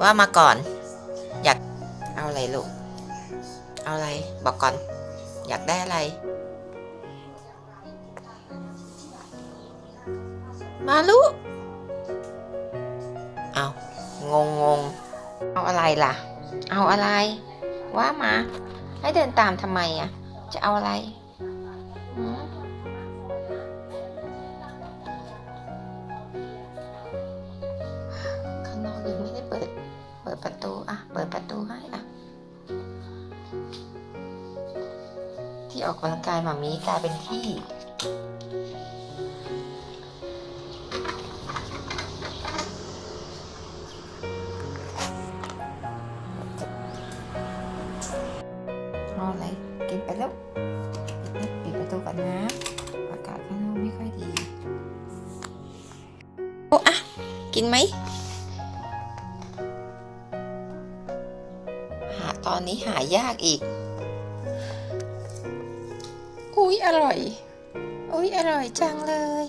ว่ามาก่อน อยากเอาอะไรลูก เอาอะไรบอกก่อน อยากได้อะไร มาลูกเอางงงงเอาอะไรล่ะ เอาอะไร ว่ามา ให้เดินตามทำไมอะ จะเอาอะไร ที่ออกกำลังกายหมามีกลายเป็นที่เอาอะไรกินไปแล้วปิดประตูก่อนนะอากาศข้างนอกไม่ค่อยดีโอ้อะกินไหมหาตอนนี้หายากอีก อุ้ยอร่อย อุ้ยอร่อยจังเลย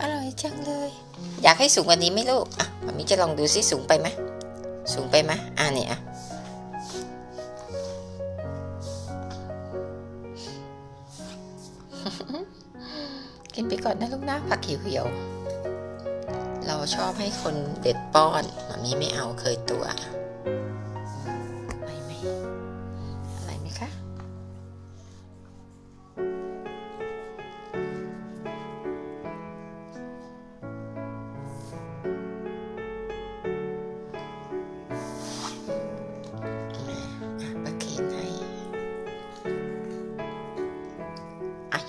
อร่อยจังเลย อยากให้สูงกว่านี้ไหมลูก อะมามิจะลองดูซิสูงไปไหมสูงไปไหมอะเนี่ยอะกินไปก่อนนะลูกนะผักเขียวๆเราชอบให้คนเด็ดป้อนมามีไม่เอาเคยตัว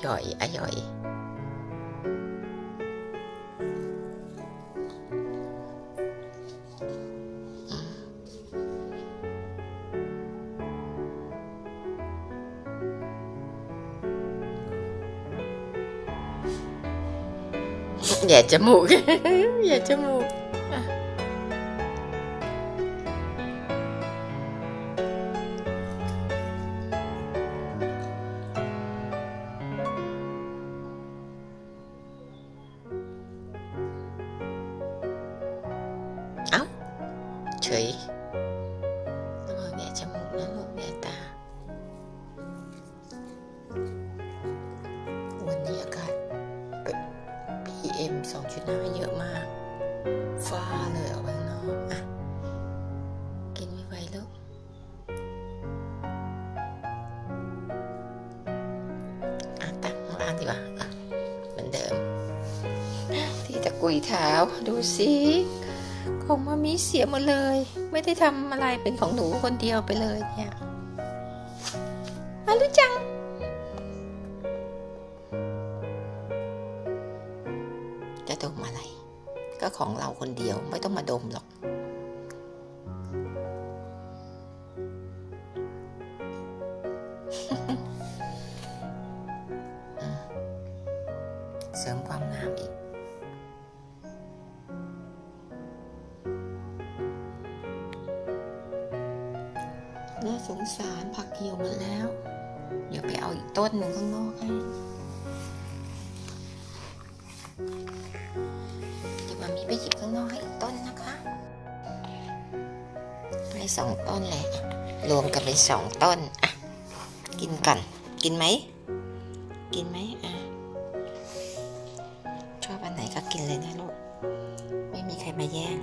อร่อยอร่อยอ เฉยต้องเอาแง่จมูกนะลูกแง่ตา วันนี้อากาศ PM 2.5 เยอะมาก ฟ้าเลยออกไปข้างนอกอะ กินไม่ไหวลูกอะตั้งข้างล่างดีกว่าเหมือนเดิม ที่ตะกุยเท้าดูสิ ของมามีเสียหมดเลย ไม่ได้ทำอะไรเป็นของหนูคนเดียวไปเลยเนี่ยมารู้จังจะดมอะไร ก็ของเราคนเดียวไม่ต้องมาดมหรอกเน่าสงสารผักเหี่ยวหมดแล้ว เดี๋ยวไปเอาอีกต้นหนึ่งข้างนอกให้เดี๋ยวมามีไปหยิบข้างนอกให้อีกต้นนะคะให้สองต้นเลยรวมกันเป็นสองต้นอะกินก่อนกินไหมกินไหมอะชอบอันไหนก็กินเลยนะลูกไม่มีใครมาแย่ง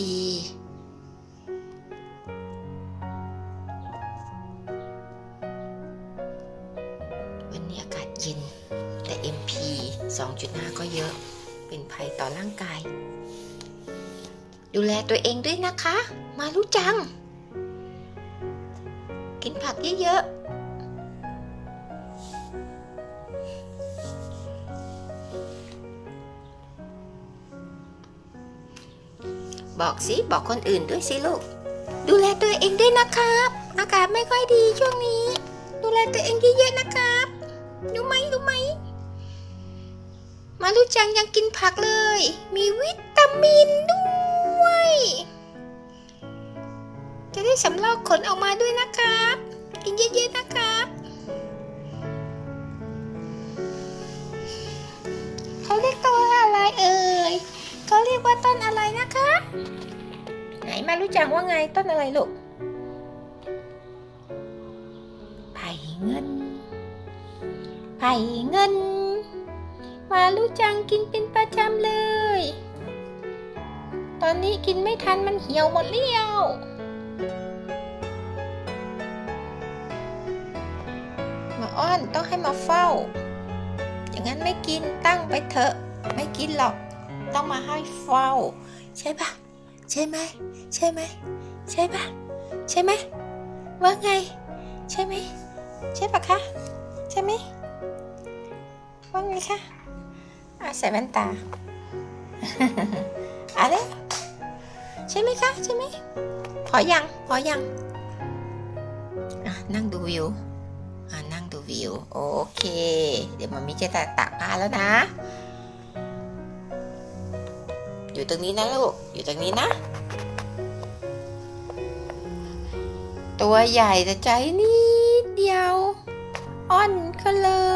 ดี วันนี้อากาศเย็น แต่ MP 2.5 ก็เยอะ เป็นภัยต่อร่างกาย ดูแลตัวเองด้วยนะคะ มารู้จัง กินผักเยอะๆ บอกสิบอกคนอื่นด้วยสิลูก ดูแลตัวเองด้วยนะครับ อากาศไม่ค่อยดีช่วงนี้ ดูแลตัวเองเยอะๆนะครับรู้ไหมรู้ไหมมาลูจังยังกินผักเลย มีวิตามินด้วย จะได้สำลอกขนออกมาด้วยนะครับ กินเยอะๆนะครับ ไหนมารู้จักว่าไงต้นอะไรลูกไผ่เงินไผ่เงิน มารู้จังกินเป็นประจำเลย ตอนนี้กินไม่ทันมันเหี่ยวหมดเลี้ยวมาอ้อนต้องให้มาเฝ้า อย่างนั้นไม่กินตั้งไปเถอะ ไม่กินหรอก ต้องมาให้เฝ้า ใช่ปะ ใช่ไหมใช่ไหมใช่ปะใช่ไหมว่าไง ใช่ไหมใช่ปะคะใช่ไหมว่าไงคะอะใส่แว่นตาอะไรใช่ไหมคะใช่ไหมพอยังพอยังนั่งดูวิวนั่งดูวิว โอเค เดี๋ยวมามิจะตากตากผ้าแล้วนะ อยู่ตรงนี้นะลูก อยู่ตรงนี้นะ ตัวใหญ่แต่ใจนิดเดียว อ่อนก็เลย